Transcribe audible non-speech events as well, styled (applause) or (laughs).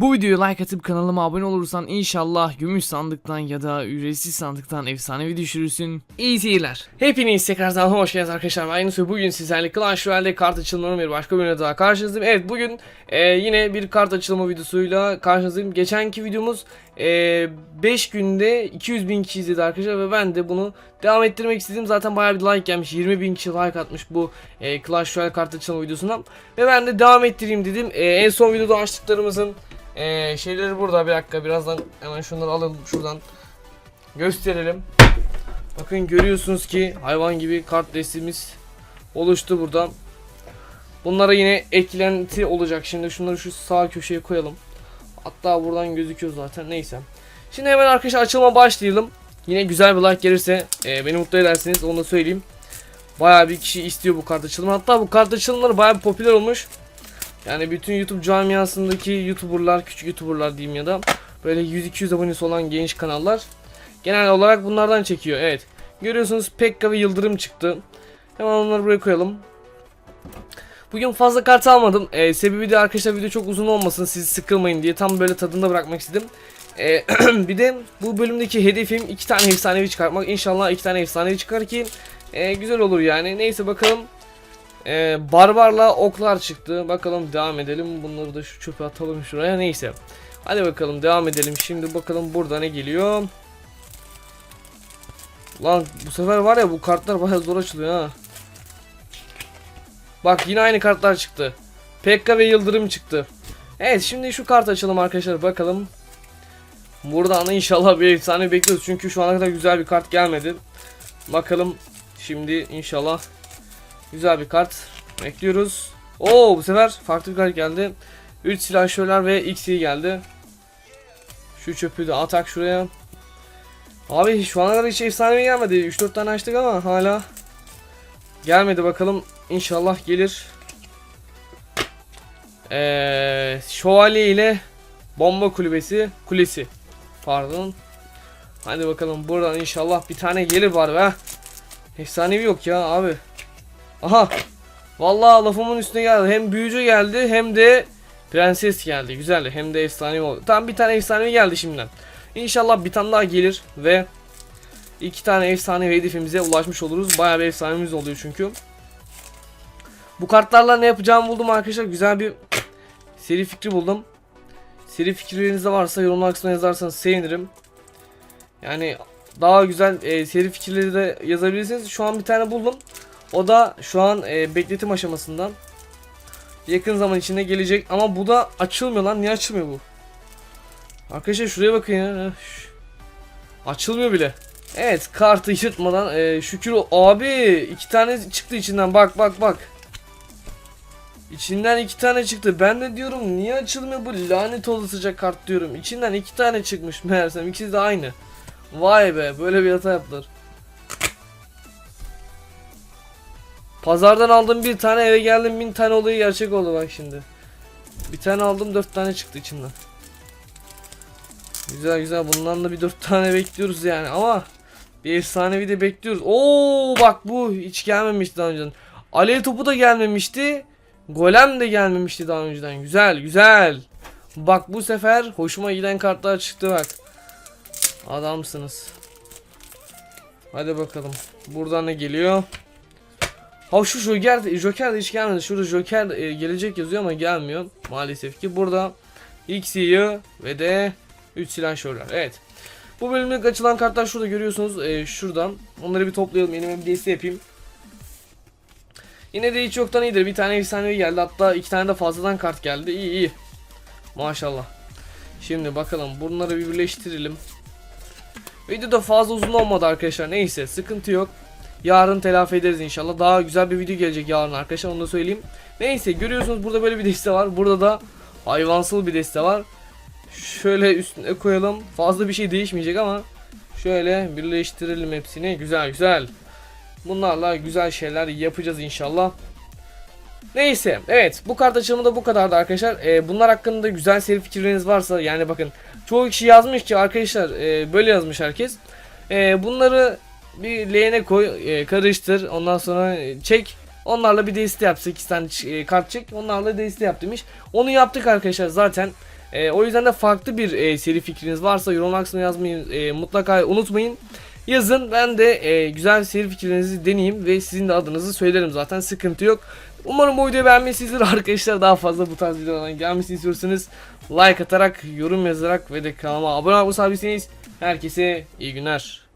Bu videoya like atıp kanalıma abone olursan inşallah gümüş sandıktan ya da ücretsiz sandıktan efsanevi düşürürsün. İyi seyirler. Hepiniz tekrardan hoş geldiniz arkadaşlar. Ben Yunus bugün sizlerle Clash Royale'de kart açılımının bir başka bölümüne daha karşınızdayım. Evet bugün e, yine bir kart açılımı videosuyla karşınızdayım. Geçenki videomuz 5 günde 200 bin kişi izledi arkadaşlar ve ben de bunu devam ettirmek istedim. Zaten bayağı bir like gelmiş. 20 bin kişi like atmış bu e, Clash Royale kart açılımı videosundan. Ve ben de devam ettireyim dedim. E, en son videoda açtıklarımızın e, şeyleri burada. Bir dakika birazdan hemen şunları alalım şuradan. Gösterelim. Bakın görüyorsunuz ki hayvan gibi kart destemiz oluştu burada. Bunlara yine eklenti olacak. Şimdi şunları şu sağ köşeye koyalım. Hatta buradan gözüküyor zaten. Neyse. Şimdi hemen arkadaşlar açılma başlayalım. Yine güzel bir like gelirse e, beni mutlu edersiniz. Onu da söyleyeyim. Bayağı bir kişi istiyor bu kart açılımı. Hatta bu kart açılımları bayağı bir popüler olmuş. Yani bütün YouTube camiasındaki YouTuber'lar, küçük YouTuber'lar diyeyim ya da böyle 100-200 abonesi olan genç kanallar genel olarak bunlardan çekiyor. Evet. Görüyorsunuz Pekka ve Yıldırım çıktı. Hemen onları buraya koyalım. Bugün fazla kart almadım. Ee, sebebi de arkadaşlar video çok uzun olmasın siz sıkılmayın diye tam böyle tadında bırakmak istedim. Ee, (clears throat) bir de bu bölümdeki hedefim iki tane efsanevi çıkartmak. İnşallah iki tane efsanevi çıkar ki e, güzel olur yani. Neyse bakalım. Ee, barbarla oklar çıktı. Bakalım devam edelim. Bunları da şu çöpe atalım şuraya. Neyse. Hadi bakalım devam edelim. Şimdi bakalım burada ne geliyor. Lan bu sefer var ya bu kartlar bayağı zor açılıyor ha. Bak yine aynı kartlar çıktı. Pekka ve Yıldırım çıktı. Evet şimdi şu kart açalım arkadaşlar bakalım. Buradan inşallah bir efsane bekliyoruz. Çünkü şu ana kadar güzel bir kart gelmedi. Bakalım şimdi inşallah güzel bir kart bekliyoruz. Oo bu sefer farklı bir kart geldi. 3 silahşörler ve XY geldi. Şu çöpü de atak şuraya. Abi şu ana kadar hiç efsane gelmedi. 3-4 tane açtık ama hala gelmedi bakalım. İnşallah gelir. Ee, şövalye ile bomba kulübesi kulesi. Pardon. Hadi bakalım buradan inşallah bir tane gelir var be. Efsanevi yok ya abi. Aha. Vallahi lafımın üstüne geldi. Hem büyücü geldi hem de prenses geldi. Güzeldi. Hem de efsanevi oldu. Tam bir tane efsanevi geldi şimdiden. İnşallah bir tane daha gelir ve iki tane efsane hedefimize ulaşmış oluruz. Bayağı bir efsanemiz oluyor çünkü. Bu kartlarla ne yapacağımı buldum arkadaşlar. Güzel bir seri fikri buldum. Seri fikirleriniz de varsa yorumlar kısmına yazarsanız sevinirim. Yani daha güzel e, seri fikirleri de yazabilirsiniz. Şu an bir tane buldum. O da şu an e, bekletim aşamasından. Yakın zaman içinde gelecek ama bu da açılmıyor lan. Niye açılmıyor bu? Arkadaşlar şuraya bakın ya. Açılmıyor bile. Evet kartı yırtmadan e, şükür abi iki tane çıktı içinden bak bak bak. İçinden iki tane çıktı. Ben de diyorum niye açılmıyor bu lanet olasıca kart diyorum. İçinden iki tane çıkmış meğersem ikisi de aynı. Vay be böyle bir hata yaptılar. Pazardan aldım bir tane eve geldim bin tane olayı gerçek oldu bak şimdi. Bir tane aldım dört tane çıktı içinden. Güzel güzel bundan da bir dört tane bekliyoruz yani ama bir efsanevi de bekliyoruz. Oo bak bu hiç gelmemişti daha önceden. Alev topu da gelmemişti. Golem de gelmemişti daha önceden. Güzel güzel. Bak bu sefer hoşuma giden kartlar çıktı bak. Adamsınız. Hadi bakalım. Buradan ne geliyor? Ha şu Joker, Joker de hiç gelmedi. Şurada Joker e, gelecek yazıyor ama gelmiyor. Maalesef ki burada XY'yi ve de 3 silahşörler. Evet. Bu bölümde açılan kartlar şurada görüyorsunuz. E, şuradan. Onları bir toplayalım. Yeni bir deste yapayım. Yine de hiç yoktan iyidir. Bir tane efsanevi geldi. Hatta iki tane de fazladan kart geldi. İyi iyi. Maşallah. Şimdi bakalım bunları bir birleştirelim. Video da fazla uzun olmadı arkadaşlar. Neyse sıkıntı yok. Yarın telafi ederiz inşallah. Daha güzel bir video gelecek yarın arkadaşlar onu da söyleyeyim. Neyse görüyorsunuz burada böyle bir deste var. Burada da hayvansal bir deste var. Şöyle üstüne koyalım. Fazla bir şey değişmeyecek ama şöyle birleştirelim hepsini. Güzel güzel. Bunlarla güzel şeyler yapacağız inşallah. Neyse evet bu kart açılımı da bu kadardı arkadaşlar. Ee, bunlar hakkında güzel seri fikirleriniz varsa yani bakın çoğu kişi yazmış ki arkadaşlar e, böyle yazmış herkes. E, bunları bir leğene koy e, karıştır ondan sonra e, çek. Onlarla bir deste yap 8 tane e, kart çek onlarla deste yap demiş. Onu yaptık arkadaşlar zaten. E, o yüzden de farklı bir e, seri fikriniz varsa yorum kısmına yazmayı e, mutlaka unutmayın. Yazın ben de e, güzel seri fikirlerinizi deneyeyim ve sizin de adınızı söylerim zaten sıkıntı yok. Umarım bu videoyu beğenmişsinizdir (laughs) arkadaşlar. Daha fazla bu tarz videolardan gelmesini istiyorsanız like atarak, yorum yazarak ve de kanalıma abone olmayı sabitseniz herkese iyi günler.